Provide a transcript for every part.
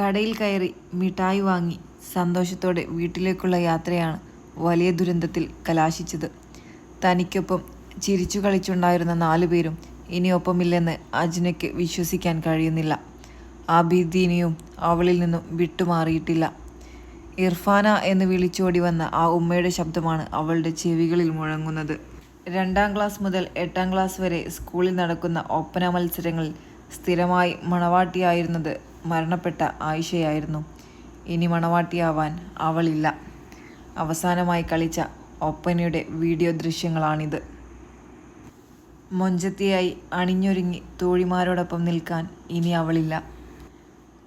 കടയിൽ കയറി മിഠായി വാങ്ങി സന്തോഷത്തോടെ വീട്ടിലേക്കുള്ള യാത്രയാണ് വലിയ ദുരന്തത്തിൽ കലാശിച്ചത്. തനിക്കൊപ്പം ചിരിച്ചു കളിച്ചുണ്ടായിരുന്ന നാലുപേരും ഇനി ഒപ്പമില്ലെന്ന് അജ്നയ്ക്ക് വിശ്വസിക്കാൻ കഴിയുന്നില്ല. ആ ഭീതിനിയും അവളിൽ നിന്നും വിട്ടുമാറിയിട്ടില്ല. ഇർഫാന എന്ന് വിളിച്ചോടി വന്ന ആ ഉമ്മയുടെ ശബ്ദമാണ് അവളുടെ ചെവികളിൽ മുഴങ്ങുന്നത്. രണ്ടാം ക്ലാസ് മുതൽ എട്ടാം ക്ലാസ് വരെ സ്കൂളിൽ നടക്കുന്ന ഒപ്പന മത്സരങ്ങളിൽ സ്ഥിരമായി മണവാട്ടിയായിരുന്നത് മരണപ്പെട്ട ആയിഷയായിരുന്നു. ഇനി മണവാട്ടിയാവാൻ അവളില്ല. അവസാനമായി കളിച്ച ഒപ്പനയുടെ വീഡിയോ ദൃശ്യങ്ങളാണിത്. മൊഞ്ചത്തിയായി അണിഞ്ഞൊരുങ്ങി തോഴിമാരോടൊപ്പം നിൽക്കാൻ ഇനി അവളില്ല.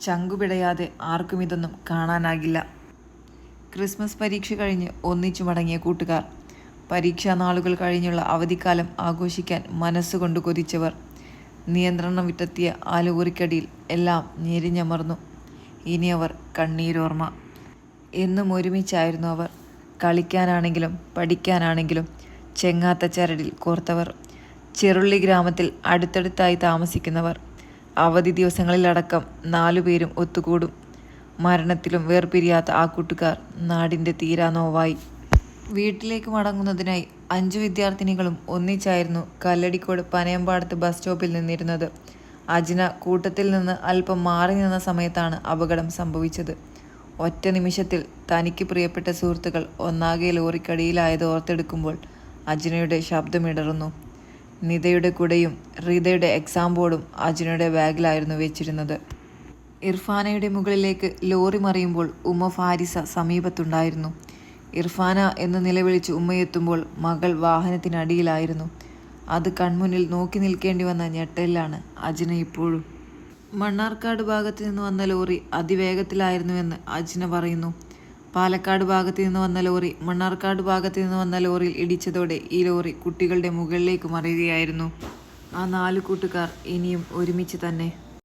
ചങ്കുപിടയാതെ ആർക്കും ഇതൊന്നും കാണാനാകില്ല. ക്രിസ്മസ് പരീക്ഷ കഴിഞ്ഞ് ഒന്നിച്ചു മടങ്ങിയ കൂട്ടുകാർ പരീക്ഷാ നാളുകൾ കഴിഞ്ഞുള്ള അവധിക്കാലം ആഘോഷിക്കാൻ മനസ്സുകൊണ്ട് കൊതിച്ചവർ. നിയന്ത്രണം വിട്ടെത്തിയ ആ എല്ലാം ഞെരിഞ്ഞമർന്നു. ഇനി അവർ കണ്ണീരോർമ്മ. എന്നും ഒരുമിച്ചായിരുന്നു അവർ. കളിക്കാനാണെങ്കിലും പഠിക്കാനാണെങ്കിലും ചെങ്ങാത്ത ചരടിൽ കോർത്തവർ. ചെറുള്ളി ഗ്രാമത്തിൽ അടുത്തടുത്തായി താമസിക്കുന്നവർ. അവധി ദിവസങ്ങളിലടക്കം നാലുപേരും ഒത്തുകൂടും. മരണത്തിലും വേർപിരിയാത്ത ആ കൂട്ടുകാർ നാടിന്റെ തീരാനോവായി വീട്ടിലേക്ക് മടങ്ങുന്നതിനായി അഞ്ചു വിദ്യാർത്ഥിനികളും ഒന്നിച്ചായിരുന്നു കല്ലടിക്കോട് പനയമ്പാടത്ത് ബസ് സ്റ്റോപ്പിൽ നിന്നിരുന്നത്. അജ്ന കൂട്ടത്തിൽ നിന്ന് അല്പം മാറി നിന്ന സമയത്താണ് അപകടം സംഭവിച്ചത്. ഒറ്റ നിമിഷത്തിൽ തനിക്ക് പ്രിയപ്പെട്ട സുഹൃത്തുക്കൾ ഒന്നാകെ ലോറിക്കടിയിലായത് ഓർത്തെടുക്കുമ്പോൾ അജ്നയുടെ ശബ്ദമിടറുന്നു നിതയുടെ കുടയും റീതയുടെ എക്സാം ബോർഡും അജ്നയുടെ ബാഗിലായിരുന്നു വെച്ചിരുന്നത്. ഇർഫാനയുടെ മുകളിലേക്ക് ലോറി മറിയുമ്പോൾ ഉമ്മ ഫാരിസ സമീപത്തുണ്ടായിരുന്നു. ഇർഫാന എന്ന് നിലവിളിച്ച് ഉമ്മയെത്തുമ്പോൾ മകൾ വാഹനത്തിനടിയിലായിരുന്നു. അത് കൺമുന്നിൽ നോക്കി നിൽക്കേണ്ടി വന്ന ഞെട്ടലിലാണ് അജിന ഇപ്പോഴും. മണ്ണാർക്കാട് ഭാഗത്ത് നിന്ന് വന്ന ലോറി അതിവേഗത്തിലായിരുന്നുവെന്ന് അജിന പറയുന്നു. പാലക്കാട് ഭാഗത്ത് നിന്ന് വന്ന ലോറി മണ്ണാർക്കാട് ഭാഗത്ത് നിന്ന് വന്ന ലോറിയിൽ ഇടിച്ചതോടെ ഈ ലോറി കുട്ടികളുടെ മുകളിലേക്ക് മറിയുകയായിരുന്നു. ആ നാല് കൂട്ടുകാർ ഇനിയും ഒരുമിച്ച് തന്നെ.